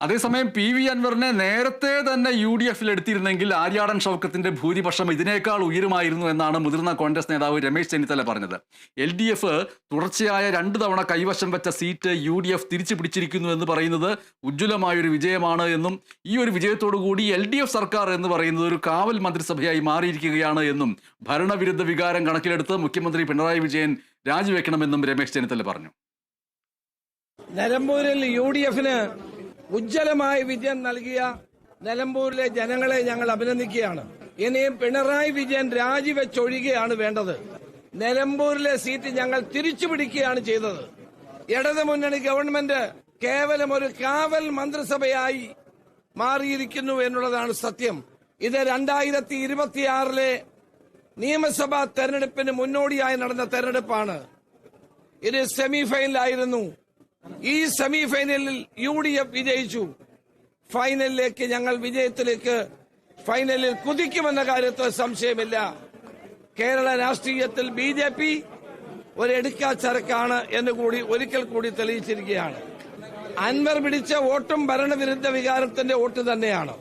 അതേസമയം P V അൻവറിനെ നേരത്തെ തന്നെ യു ഡി എഫിൽ എടുത്തിരുന്നെങ്കിൽ ആര്യാടൻ ഷൗക്കത്തിന്റെ ഭൂരിപക്ഷം ഇതിനേക്കാൾ ഉയരുമായിരുന്നു എന്നാണ് മുതിർന്ന കോൺഗ്രസ് നേതാവ് രമേശ് ചെന്നിത്തല പറഞ്ഞത്. എൽ ഡി എഫ് തുടർച്ചയായ രണ്ടു തവണ കൈവശം വെച്ച സീറ്റ് യു ഡി എഫ് തിരിച്ചു പിടിച്ചിരിക്കുന്നു എന്ന് പറയുന്നത് ഉജ്ജ്വലമായൊരു വിജയമാണ് എന്നും ഈ ഒരു വിജയത്തോടു കൂടി എൽ ഡി എഫ് സർക്കാർ എന്ന് പറയുന്നത് ഒരു കാവൽ മന്ത്രിസഭയായി മാറിയിരിക്കുകയാണ് എന്നും ഭരണവിരുദ്ധ വികാരം കണക്കിലെടുത്ത് മുഖ്യമന്ത്രി പിണറായി വിജയൻ രാജിവെക്കണമെന്നും രമേശ് ചെന്നിത്തല പറഞ്ഞു. നിലമ്പൂരിൽ യു ഡി എഫിന് ഉജ്ജ്വലമായ വിജയം നൽകിയ നിലമ്പൂരിലെ ജനങ്ങളെ ഞങ്ങൾ അഭിനന്ദിക്കുകയാണ്. ഇനിയും പിണറായി വിജയൻ രാജിവെച്ചൊഴിയുകയാണ് വേണ്ടത്. നിലമ്പൂരിലെ സീറ്റ് ഞങ്ങൾ തിരിച്ചു പിടിക്കുകയാണ് ചെയ്തത്. ഇടതു മുന്നണി ഗവൺമെന്റ് കേവലം ഒരു കാവൽ മന്ത്രിസഭയായി മാറിയിരിക്കുന്നു എന്നുള്ളതാണ് സത്യം. ഇത് രണ്ടായിരത്തി ഇരുപത്തിയാറിലെ നിയമസഭാ തെരഞ്ഞെടുപ്പിന് മുന്നോടിയായി നടന്ന തെരഞ്ഞെടുപ്പാണ്. ഇത് സെമി ഫൈനലായിരുന്നു ഈ സെമി ഫൈനലിൽ യു ഡി എഫ് വിജയിച്ചു. ഫൈനലിലേക്ക് ഞങ്ങൾ വിജയത്തിലേക്ക് ഫൈനലിൽ കുതിക്കുമെന്ന കാര്യത്തിൽ സംശയമില്ല. കേരള രാഷ്ട്രീയത്തിൽ ബി ജെ പി ഒരു എടുക്കാച്ചരക്കാണ് എന്ന് കൂടി ഒരിക്കൽ കൂടി തെളിയിച്ചിരിക്കുകയാണ്. അൻവർ പിടിച്ച വോട്ടും ഭരണവിരുദ്ധ വികാരത്തിന്റെ വോട്ട് തന്നെയാണ്.